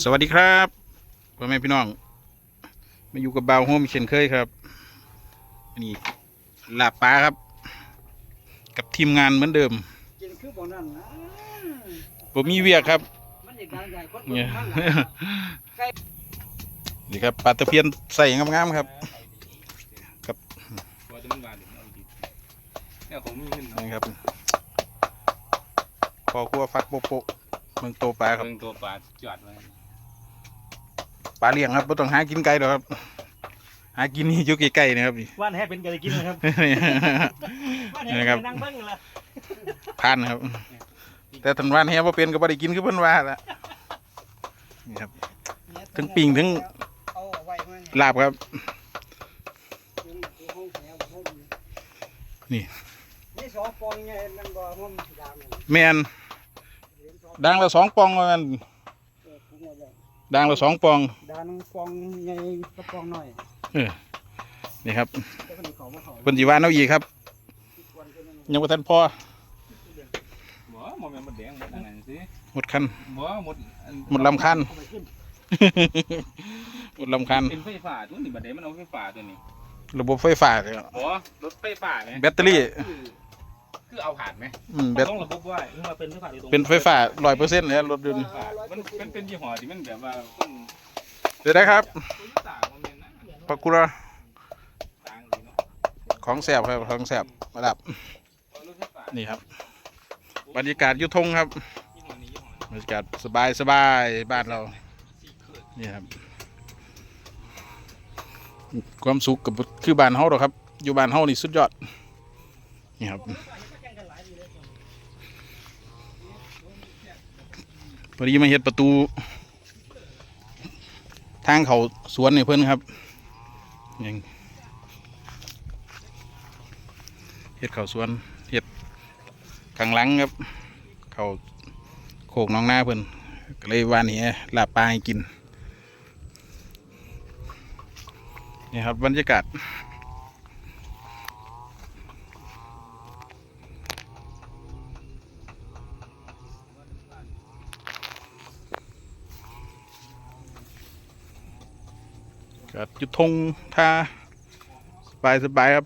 สวัสดีครับพ่อแม่พี่น้อง มาอยู่กับบ่าวโฮมเช่นเคยครับอันนี้ลาบปลาครับ กับทีมงานเหมือนเดิมกินคือบ่นั่นนะผมมีเวียกครับมันอีกอย่างใหญ่คนเนี่ยข้างหลังนี่ครับปลาตะเพียนใส่งามๆครับว่าจะมันมาถึงเอาดีเนี่ยผมมีขึ้นนี่ครับพอครัวฟักโปะโปะเมืองโตปลาครับเบิ่งตัวปลาจอดไว้ ปลาเลี้ยงครับไม่ต้องหากินไกลหรอกครับ หากินนี่อยู่ใกล้ๆนะครับนี่ ว่านแห่เป็นกันกินนะครับว่านแห่นี่ครับ นั่งเบิ่งละผ่านครับ แต่ทันวานเฮียบ่เป็นก็บ่ได้กินคือเพิ่นว่าละนี่ครับถึงปิ่งถึงเอาไว้ไว้ลาบครับ นี่ นี่สองปองไงมันบ่มันดามเนี่ยแมนดังละสองปองว่ามันเออผมว่าอย่าง ดังละสองปองดานปองใหญ่กับปองน้อยนี่ครับแต่คนเขาบ่เขาเพิ่นสิว่าเอาอีกครับควรคือมันยังบ่ทันพอบ่หมดแม่นหมดแดงหมดอันนั้นสิหมดคันบ่หมดอันหมดลำคันเอาไปขึ้นหมดลำคันเป็นไฟฟ้าตัวนี้บัดเดี๋ยวมันเอาไฟฟ้าตัวนี้ระบบไฟฟ้าเลยบ่รถไฟฟ้าไหมแบตเตอรี่ คือคือเอาผ่านไหมอืมแบตต้องระบบไว้เพื่อมาเป็นไฟฟ้าโดยตรงเป็นไฟฟ้า100%เลยรถยนต์ผ่านมันเป็นเป็นยี่ห้อที่มันแบบว่าคนเดี๋ยวได้ครับโตโยต้าบ่แม่นนะปะกุระต่างดีเนาะของแสบครับของแสบระดับเอารถไฟฟ้านี่ครับ บรรยากาศอยุทงครับ ยี่ห้อนี้ยี่ห้อนี้บรรยากาศสบายสบายบ้านเรานี่ครับ ความสุขกับคือบ้านเฮาหรอกครับ อยู่บ้านเฮานี่สุดยอด นี่ครับ พอดีมาเฮ็ดประตู ทางเขาสวนนี่เพิ่อนครับยังเฮ็ดเขาสวนเฮ็ดข้างหลังครับ เขาโขกน้องหน้าเพิ่อนก็เลยว่านี่ลาบปลาให้กินนี่ครับบรรยากาศ จุดทงท่าสบายสบายครับ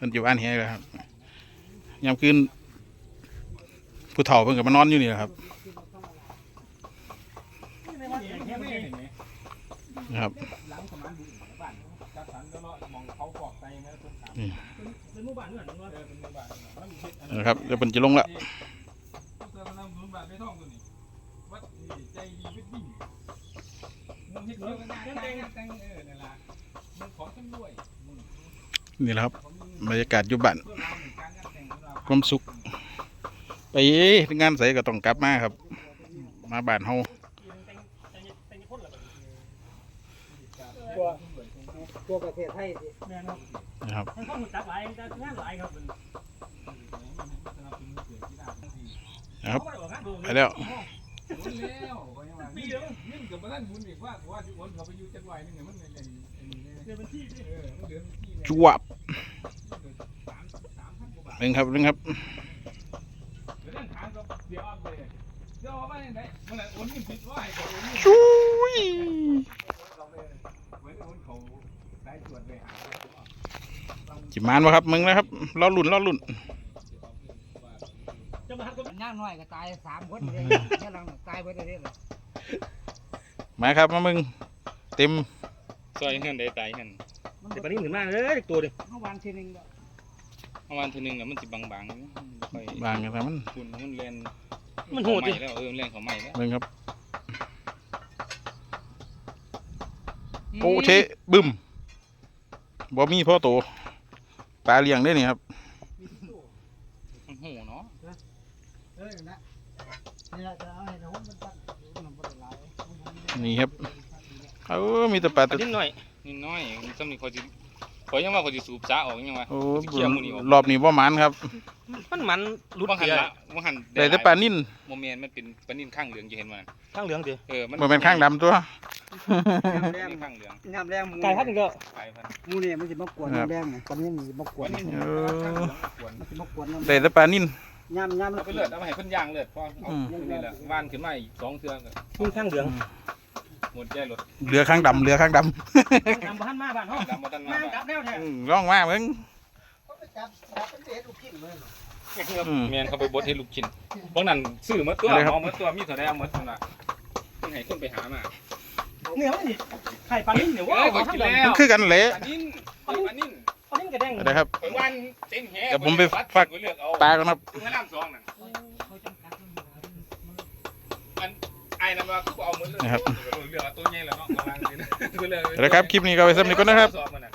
มันอยู่บ้านเฮียเลยครับยามคืนผู้เฒ่าเพิ่นก็มานอนอยู่นี่แหละครับนะครับนะครับเดี๋ยวเพิ่นจะลงละเจ้าพนักงานบ้านไม่ท่องตัวนี้วัดใจดีวิทยิ่งมึงเฮ็ดเยอะกันนะแต่งแต่งเออ นั่นล่ะมึงขอฉันด้วยมึงนี่แหละครับบรรยากาศอยู่บ้านเพื่อเราเหมือนกันงานแต่งของเราความสุข ไปงานใสก็ต้องกลับมาครับ มาบ้านเฮาตัวตัวประเทศไทยสินะครับมันเข้าหุ่นจักหลายงานหลายครับมันนะครับไปแล้ว หมุนแล้วก็ยังว่านี่นี่กับบ้านหมุนอีกว่าว่าที่วนเขาไปอยู่จังหวัดนึงเนี่ยมันเป็นอันนี้เดือนบัญชีสิเออมันเดือนที่เนี่ยจวบสามสามพันกว่าบาทเร่งครับเร่งครับเดี๋ยวเรื่องถามก็เดี๋ยวเอาไปเดี๋ยวเอาไปไหนเมื่อไหร่โอนเงินผิดว่าให้เขาโอนเงินชุยเราไปเหมือนโอนเขาได้ตรวจไปหาจิมานวะครับมึงนะครับรอลุ่นรอลุ่นจะ มาหักก็ย่างน้อยก็ตายสามคนเลยแค่หลังตายไปได้เลยมาครับมามึงเต็มซอยเงินได้ตายเงินมันจะปนิ่งถึงมากเลยตัวดิเมื่อวานทีนึงประมาณทีนึงเนี่ยมันจะบางๆค่อยบางกันครับมันคุณมันเรียนมันโหดดิแล้วเออเรียนเขาใหม่แล้วเร่งครับโอเชบึ้มบ่มีพ่อโตปลาเลี้ยงได้นี่ครับ มันโหเนาะ เออ นะนี่แหละจะเอาให้น้องมันตั้งมันบ่ได้หลายนี่ครับเออมีแต่ปลาตะนิดหน่อยนิดน้อยสำนึกเขาจะเขายังว่าเขาจะสูบจ้าออกยังว่าโอ้สิเขี่ยมือนี่ออกรอบนี้บ่หมันครับมันมันรุดบางหันเกลือละบางหันได้แต่ปลานิ่นโมเมนต์มันเป็นปลานิ่นข้างเหลืองจะเห็นมันข้างเหลืองดิเออมันบ่เป็นข้างดำตัวแดงข้างเหลืองงามแรงไก่พัดนึงก็ไปพันมูนี่มันสิมากวนครับแดงนี่ตอนนี้มีมากววันนนี้เออกวนมันสิมากวนน้ำ ได้แต่ปลานิ่น ยำยำเอาไปเลือดเอาไปให้เพิ่นย่างเลือดพอเอาอืมนี่แหละว่านขึ้นมาอีกสองเทือนก็ขึ้นข้างเหลืองหมดใจรถเรือข้างดำเรือข้างดทำบ้านมาบ้านห้องดำมาตั้งมามากับแนวแท้ำอืมร้องมาเมึงเขาไปจับจับเป็นเด็ดลูกกินเลยอืม เมียนเขาไปบดให้ลูกชิ้นบางนั้นซื้อมาตัวอะไรครับ เอามาตัวมีเท่าไรเอามาตัวละต้องให้คนไปหามาเนี่ยมันนี่ไข่ปลานิ่มเนี่ยเอ้ว้าวยก็เขากินทำแบบแล้วมันคือกันเละปลานิ่นปลานิ่นปลา นิ่มกระแดงอะไรครับไปวันเต็งแหเดี๋ยวผมไปฝากเลือกเอาปลากันครับถึงให้น้ำซองนั่นอันไอ้นั่นว่าคือเอามือเลือกนะครับเลือกเอาตัวใหญ่แล้วเนาะวางเลยนะไปเลยเดี๋ยวครับ คลิปนี้ก็ไปสำเร็จก่อนนะครับสอบมันน่ะ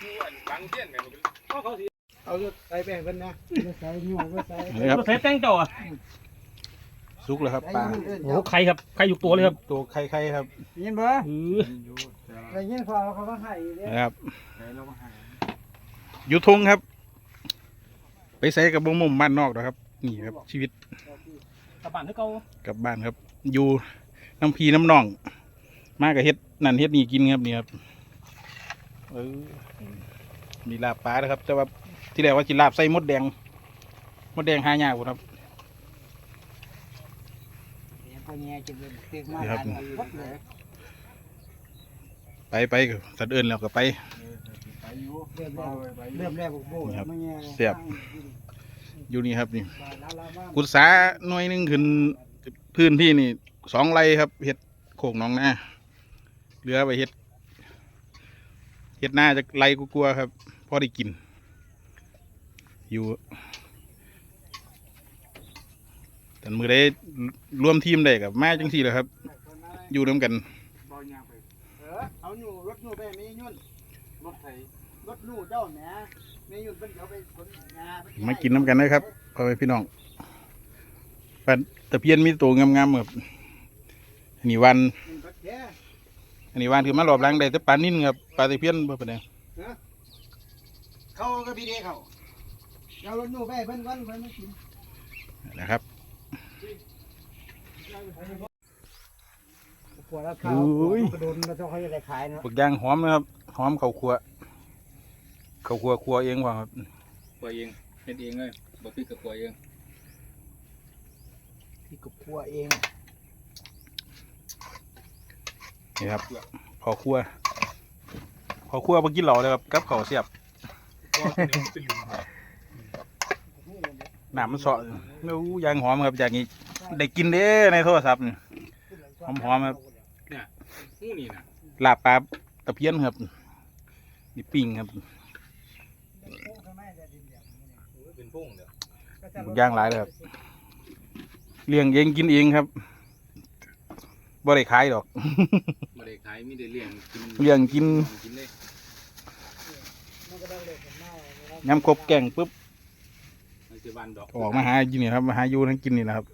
คืออันบางเทียนแม่งมันก็เขาสิเอาลูกใส่แบ่งกันนะใส่หนูก็ใส่นี่ครับเซฟแตงเจ้าอะซุกแล้วครับใส่ปลาหนูเอื่นโอ้ไข่ครับไข่อยู่ตัวเลยครับ ตัวไข่ๆครับยินบ่เออได้ยินพอเขามาให้เด้นะครับ อยู่ทงครับ ไปใส่กับบงมุมบ้านนอกนะครับ นี่ครับ ชีวิตกระบานที่เก่ากลับบ้านครับ อยู่น้ำพีน้ำหนอง มากับเฮ็ดนั่นเฮ็ดนี่กินครับนี่ครับเออมีลาบปลานะครับ แต่ว่าที่แรกว่าจิลาบใส่มดแดง มดแดงหายากครับพอแง่จะเป็นเต็มมานี่ครับทานหมดเลยไปไปก็สัตว์เอินแล้วก็ไป เริ่มแรกเริ่มแรกบุกโบ้ครับ เสียบอยู่นี่ครับนี่กุศาหน่วยหนึ่งขึ้นพื้นที่นี่สองไร่ครับเฮ็ดโขกหน้องนาเหลือไปเฮ็ดเฮ็ดหน้าจะไรกลัวาๆครับพอได้กิน อยู่แต่มือได้รวมทีมได้กับแมาจังสี่แหละครับ อยู่ร่วมกันเออ เอาหนูรถหนูไปไม่ยุ่นรถไถ รถหนูเจ้าแหมไม่ยุ่นเป็นเดี๋ยวไปขนงาไปมากินน้ำกันนะครับพ่อแม่พี่น้องปลาตะเพียนมีตัวงามๆครับอันนี้วันมันก็แค่อันนี้วันคือมารอบหล้างได้แต่ปลานิ่นครับปลาตะเพียนบ่เป็นไงเขาก็พี่เด้เขาเอารถหนูไปเพิ่นวันเพิ่นมากิน นะครับปวดแล้วข้าวโอ้ยกระโดนแล้วเจ้าเขาจะได้ขายเนาะบักย่างหอมนะครับหอมข้าวคั่ว ข้าวคั่วคั่วเองว่าครับกลัวเองเฮ็ดเองเลยบ่พี่ก็กลัวเองที่กับครัวเองนี่ครับพอคั่วพอคั่วมากินเหล่าเลยครับกับข้าวเสียบน้ำมันเสาะโอ้ยางหอมครับอย่างนี้ได้กินเด้ในโทรศัพท์นี่หอมๆครับหูนี่น่ะลาบปลาตะเพียนครับนี่ปิ้งครับ โอ้ยเป็น พุ่งเด้อบักย่างหลายเลยครับเลี้ยงเองกินเองครับบ่ได้ขายดอก บ่ได้ขายมีแต่เลี้ยงกินเลี้ยงกินกินเลยย้ำครบแกงปุ๊บมันสิบานดอกออกมาหากินนี่ครับมาหาอยู่ทั้งกินนี่แหละครับ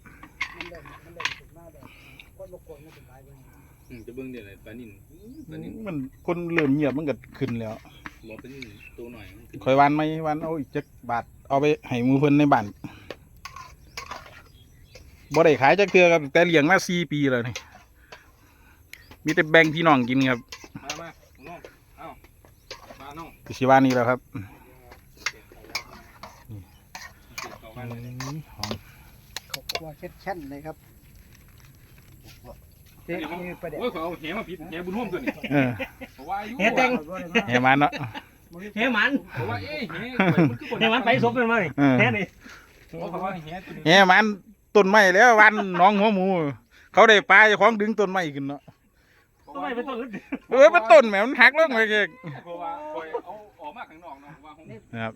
อืมจะเบิ่งเดี๋ยวเลยปลานิ่นอื้อปลานิ่นมันคนเริ่มเงียบมันก็ขึ้นแล้วบ่ปลานิ่นตัวหน่อยมันขึ้นคอยวานไหมวานเอาอีกจักบาท เอาไปให้หมูเพิ่นในบ้านบ่ได้ขายจักเทื่อครับ แต่เลี้ยงมาสี่ปีแล้วนี่มีแต่แบ่งพี่น้องกินครับมามาน้องเอ้ามาน้องคือสิว่านี่แหล้วครับเข้าบ้านเลยหอมเขาครัวเช็ดชั้นเลยครับเจ๊นี่ประเดี๋ยวโอ้ยเขาเอาแหมาผิดแหบุญร่วมตัวนี้เออเพราะว่าอายุเฮ็ดแตงแหมันเนาะ เฮ้มันเพราะว่าเอ้ยแหมันคือบ่เฮ้มันไปซบกันมาเลยเออแค่นี้เพราะว่าแหตัวนี้แหมันต้นไม้แล้ววันน้องหัวหมู เขาได้ปลาเจ้าของดึงต้นไม้ขึ้นเนาะทำไมเป็นต้นลึกเออมันต้นแหมมันหักลงไปเองเพราะว่าคอยเอาออกมาข้างนอกเนาะว่าผมนะครับ